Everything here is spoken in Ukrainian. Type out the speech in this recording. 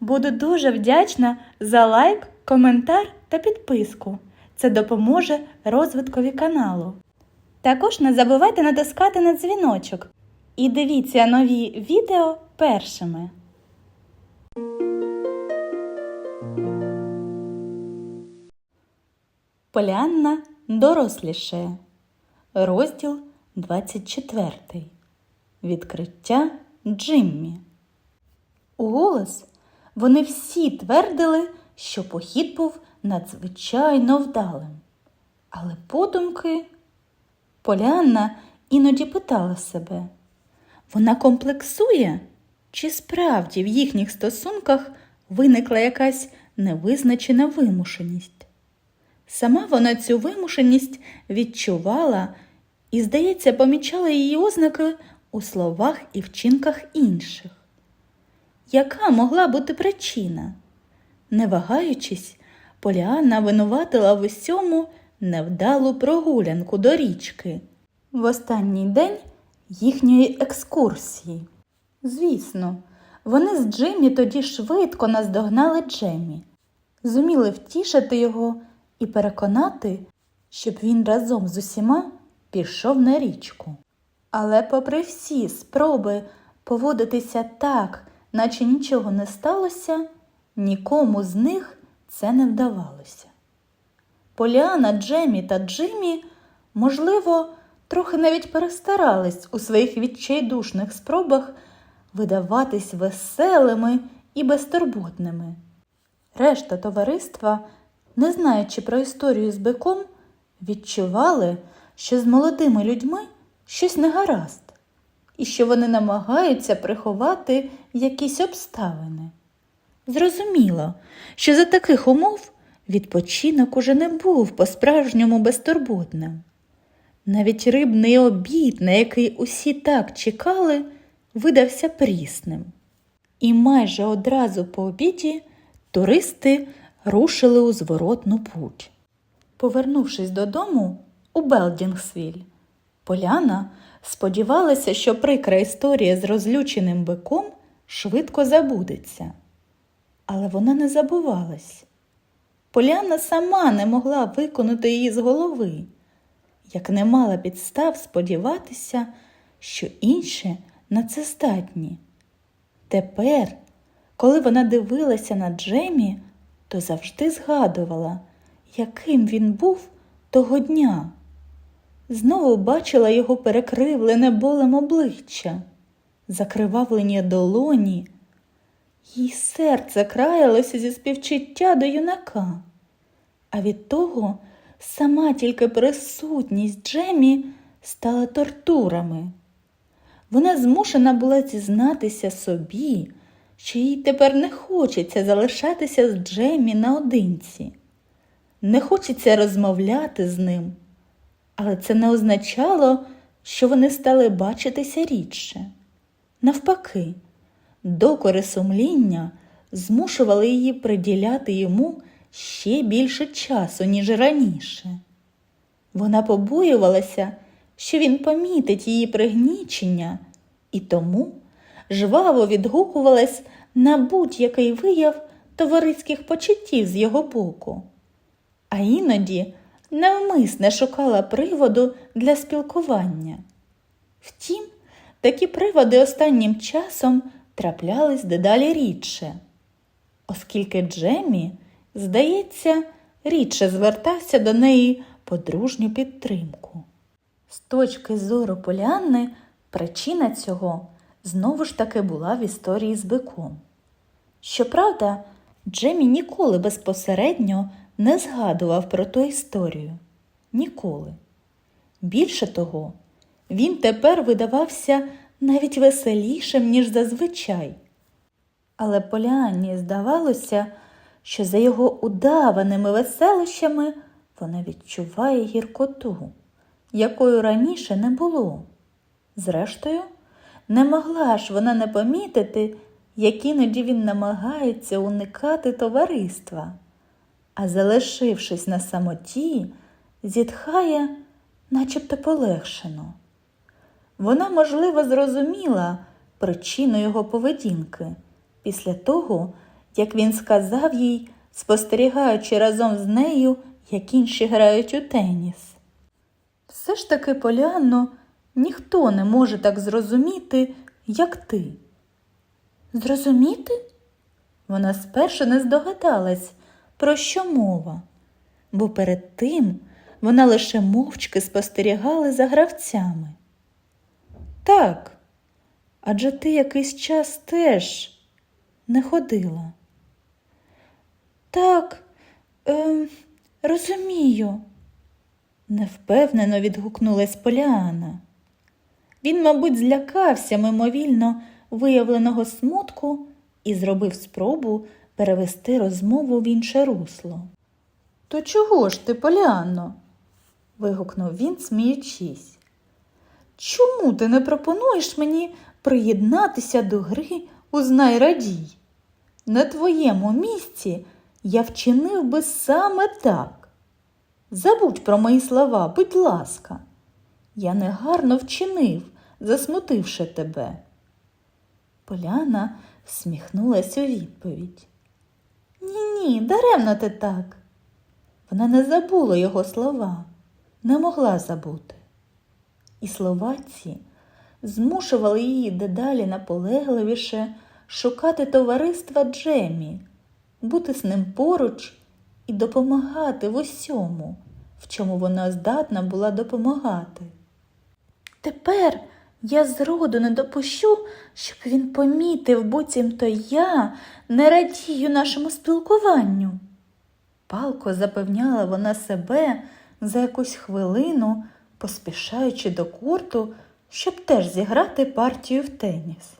Буду дуже вдячна за лайк, коментар та підписку. Це допоможе розвиткові каналу. Також не забувайте натискати на дзвіночок і дивіться нові відео першими. Полянна дорослішає. Розділ 24. Відкриття Джиммі. Уголос вони всі твердили, що похід був надзвичайно вдалим. Але подумки Полянна іноді питала себе, вона комплексує, чи справді в їхніх стосунках виникла якась невизначена вимушеність? Сама вона цю вимушеність відчувала і, здається, помічала її ознаки у словах і вчинках інших. Яка могла бути причина? Не вагаючись, Поліанна винуватила в усьому невдалу прогулянку до річки в останній день їхньої екскурсії. Звісно, вони з Джиммі тоді швидко наздогнали Джеммі, зуміли втішити його і переконати, щоб він разом з усіма пішов на річку. Але, попри всі спроби поводитися так, наче нічого не сталося, нікому з них це не вдавалося. Поліана, Джемі та Джиммі, можливо, трохи навіть перестарались у своїх відчайдушних спробах видаватись веселими і безтурботними. Решта товариства, не знаючи про історію з биком, відчували, що з молодими людьми щось негаразд, і що вони намагаються приховати якісь обставини. Зрозуміло, що за таких умов відпочинок уже не був по-справжньому безтурботним. Навіть рибний обід, на який усі так чекали, видався прісним. І майже одразу по обіді туристи рушили у зворотну путь. Повернувшись додому у Белдінгсвіль, Поляна сподівалася, що прикра історія з розлюченим биком швидко забудеться. Але вона не забувалась. Поляна сама не могла виконати її з голови, як не мала підстав сподіватися, що інші на це здатні. Тепер, коли вона дивилася на Джемі, то завжди згадувала, яким він був того дня. Знову бачила його перекривлене болем обличчя, закривавлені долоні. Їй серце краялося зі співчуття до юнака, а від того сама тільки присутність Джемі стала тортурами. Вона змушена була зізнатися собі, що їй тепер не хочеться залишатися з Джемі наодинці, не хочеться розмовляти з ним, але це не означало, що вони стали бачитися рідше. Навпаки, докори сумління змушували її приділяти йому ще більше часу, ніж раніше. Вона побоювалася, що він помітить її пригнічення, і тому жваво відгукувалась на будь-який вияв товариських почуттів з його боку, а іноді навмисне шукала приводу для спілкування. Втім, такі приводи останнім часом траплялись дедалі рідше, оскільки Джемі, здається, рідше звертався до неї по дружню підтримку. З точки зору Поліанни, причина цього знову ж таки була в історії з биком. Щоправда, Джемі ніколи безпосередньо не згадував про ту історію. Ніколи. Більше того, він тепер видавався навіть веселішим, ніж зазвичай. Але Поліанні здавалося, що за його удаваними веселощами вона відчуває гіркоту, якою раніше не було. Зрештою, не могла ж вона не помітити, як іноді він намагається уникати товариства, а залишившись на самоті, зітхає, начебто полегшено. Вона, можливо, зрозуміла причину його поведінки після того, як він сказав їй, спостерігаючи разом з нею, як інші грають у теніс. Все ж таки, Поліанно, ніхто не може так зрозуміти, як ти. Зрозуміти? Вона спершу не здогадалась, про що мова, бо перед тим вона лише мовчки спостерігала за гравцями. Так, адже ти якийсь час теж не ходила. Так, ем, розумію, невпевнено відгукнулась Поліана. Він, мабуть, злякався мимовільно виявленого смутку і зробив спробу перевести розмову в інше русло. То чого ж ти, Поліанно? вигукнув він, сміючись. Чому ти не пропонуєш мені приєднатися до гри «Узнай радій»? На твоєму місці я вчинив би саме так. Забудь про мої слова, будь ласка. Я негарно вчинив, засмутивши тебе. Поляна всміхнулась у відповідь. Ні, ні, даремно ти так. Вона не забула його слова, не могла забути. І слова ці змушували її дедалі наполегливіше шукати товариства Джемі, бути з ним поруч і допомагати в усьому, в чому вона здатна була допомагати. Тепер я зроду не допущу, щоб він помітив, буцімто я не радію нашому спілкуванню. Палко запевняла вона себе за якусь хвилину, поспішаючи до курту, щоб теж зіграти партію в теніс.